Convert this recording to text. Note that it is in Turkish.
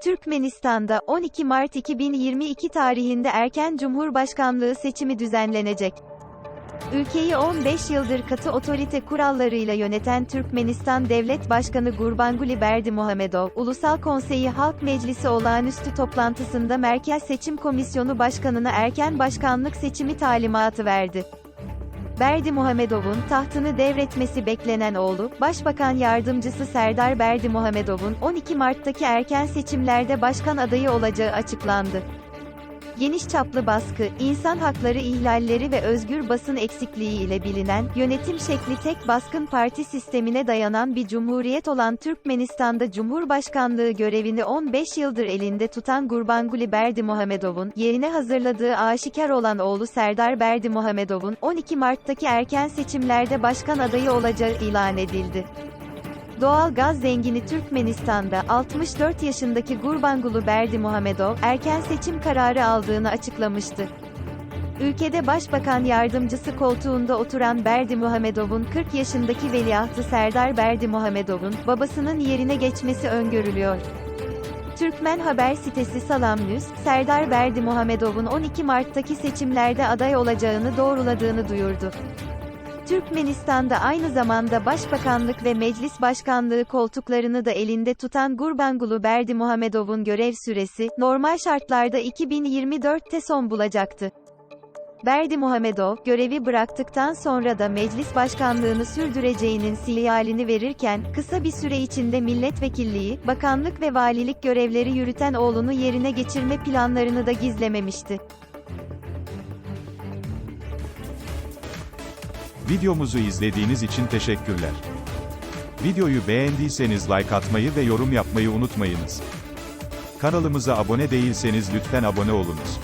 Türkmenistan'da 12 Mart 2022 tarihinde erken cumhurbaşkanlığı seçimi düzenlenecek. Ülkeyi 15 yıldır katı otorite kurallarıyla yöneten Türkmenistan Devlet Başkanı Gurbanguly Berdimuhamedov, Ulusal Konseyi Halk Meclisi olağanüstü toplantısında Merkez Seçim Komisyonu Başkanı'na erken başkanlık seçimi talimatı verdi. Berdimuhamedov'un tahtını devretmesi beklenen oğlu, Başbakan Yardımcısı Serdar Berdimuhamedov'un 12 Mart'taki erken seçimlerde başkan adayı olacağı açıklandı. Geniş çaplı baskı, insan hakları ihlalleri ve özgür basın eksikliği ile bilinen, yönetim şekli tek baskın parti sistemine dayanan bir cumhuriyet olan Türkmenistan'da Cumhurbaşkanlığı görevini 15 yıldır elinde tutan Gurbanguly Berdimuhamedov'un, yerine hazırladığı aşikar olan oğlu Serdar Berdimuhamedov'un, 12 Mart'taki erken seçimlerde başkan adayı olacağı ilan edildi. Doğal gaz zengini Türkmenistan'da 64 yaşındaki Gurbanguly Berdimuhamedov erken seçim kararı aldığını açıklamıştı. Ülkede başbakan yardımcısı koltuğunda oturan Berdimuhamedov'un 40 yaşındaki veliahtı Serdar Berdimuhamedov'un babasının yerine geçmesi öngörülüyor. Türkmen haber sitesi Salam News, Serdar Berdimuhamedov'un 12 Mart'taki seçimlerde aday olacağını doğruladığını duyurdu. Türkmenistan'da aynı zamanda başbakanlık ve meclis başkanlığı koltuklarını da elinde tutan Gurbanguly Berdimuhamedov'un görev süresi, normal şartlarda 2024'te son bulacaktı. Berdimuhamedov, görevi bıraktıktan sonra da meclis başkanlığını sürdüreceğinin sinyalini verirken, kısa bir süre içinde milletvekilliği, bakanlık ve valilik görevleri yürüten oğlunu yerine geçirme planlarını da gizlememişti. Videomuzu izlediğiniz için teşekkürler. Videoyu beğendiyseniz like atmayı ve yorum yapmayı unutmayınız. Kanalımıza abone değilseniz lütfen abone olunuz.